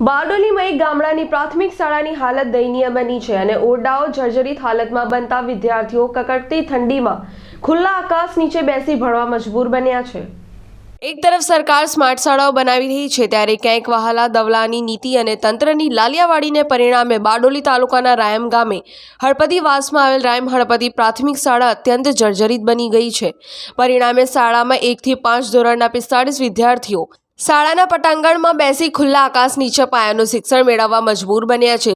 સાડાની પ્રાથમિક શાળાની હાલત દયનીય બની છે અને ઓરડાઓ જર્જરિત હાલતમાં બનતા વિદ્યાર્થીઓ કકડતી ઠંડીમાં ખુલ્લા આકાશ નીચે બેસી ભણવા મજબૂર બન્યા છે. એક તરફ સરકાર સ્માર્ટ શાળાઓ બનાવી રહી છે, ત્યારે ક્યાંક વહાલા દવલાની નીતિ અને તંત્રની લાલિયાવાડીને પરિણામે બારડોલી તાલુકાના રાયમ ગામે હળપતિ વાસમાં આવેલ રાયમ હળપતિ પ્રાથમિક શાળા અત્યંત જર્જરિત બની ગઈ છે. પરિણામે શાળામાં એકથી પાંચ ધોરણના પિસ્તાળીસ વિદ્યાર્થીઓ શાળાના પટાંગણમાં બેસી ખુલ્લા આકાશ નીચે પાયાનું શિક્ષણ મેળવવા મજબૂર બન્યા છે.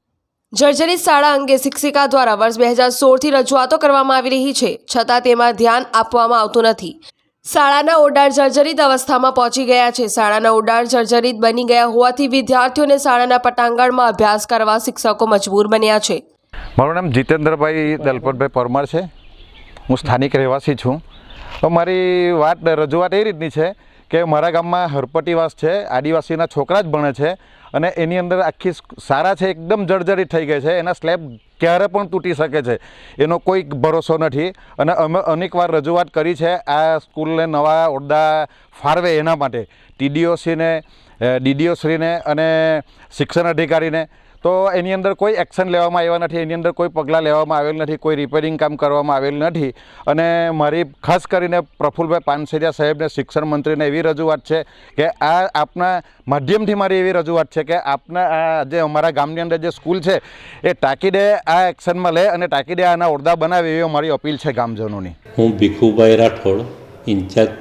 જર્જરિત શાળા અંગે શિક્ષિકા દ્વારા વર્ષ બે હજાર સોળથી રજૂઆતો કરવામાં આવી રહી છે, છતાં તેમાં ધ્યાન આપવામાં આવતું નથી. શાળાના ઓડાર જર્જરિત અવસ્થામાં પહોંચી ગયા છે. શાળાના ઓડાર જર્જરિત બની ગયા હોવાથી વિદ્યાર્થીઓને શાળાના પટાંગણમાં અભ્યાસ કરવા શિક્ષકો મજબૂર બન્યા છે. મારું નામ જીતેન્દ્રભાઈ દલપતભાઈ પરમાર છે. હું સ્થાનિક રહેવાસી છું. તો મારી વાત રજૂઆત એ રીતની છે કે મારા ગામમાં હરપટીવાસ છે, આદિવાસીના છોકરા જ ભણે છે અને એની અંદર આખી સારા છે, એકદમ જર્જરિત થઈ ગઈ છે, એના સ્લેબ ક્યારે પણ તૂટી શકે છે, એનો કોઈ ભરોસો નથી અને અમે અનેકવાર રજૂઆત કરી છે આ સ્કૂલને નવા ઓરડા ફાળવે એના માટે. ટીડીઓસીને ડીડીઓશ્રીને અને શિક્ષણ અધિકારીને તો એની અંદર કોઈ એક્શન લેવામાં આવ્યા નથી, એની અંદર કોઈ પગલાં લેવામાં આવેલ નથી, કોઈ રિપેરિંગ કામ કરવામાં આવેલ નથી. અને મારી ખાસ કરીને પ્રફુલભાઈ પાનસેરિયા સાહેબને, શિક્ષણ મંત્રીને એવી રજૂઆત છે કે આ આપના માધ્યમથી મારી એવી રજૂઆત છે કે આપના આ જે અમારા ગામની અંદર જે સ્કૂલ છે, એ તાકીદે આ એક્શનમાં લે અને તાકીદે આના ઓરદા બનાવે એવી અમારી અપીલ છે ગામજનોની. હું ભીખુભાઈ રાઠોડ, ઇન્ચાર્જ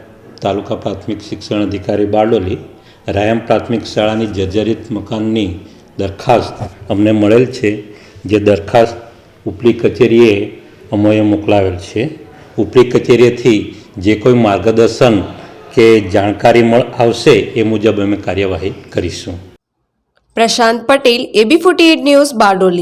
તાલુકા પ્રાથમિક શિક્ષણ અધિકારી બારડોલી, રાયમ પ્રાથમિક શાળાની જર્જરિત મકાનની દરખાસ્ત અમને મળેલ છે. જે દરખાસ્ત ઉપલી કચેરીએ અમોએ મોકલાવેલ છે. ઉપલી કચેરીએથી જે કોઈ માર્ગદર્શન કે જાણકારી મળ, આવશે એ મુજબ અમે કાર્યવાહી કરીશું. Prashant Patel, AB forty news Bardoli.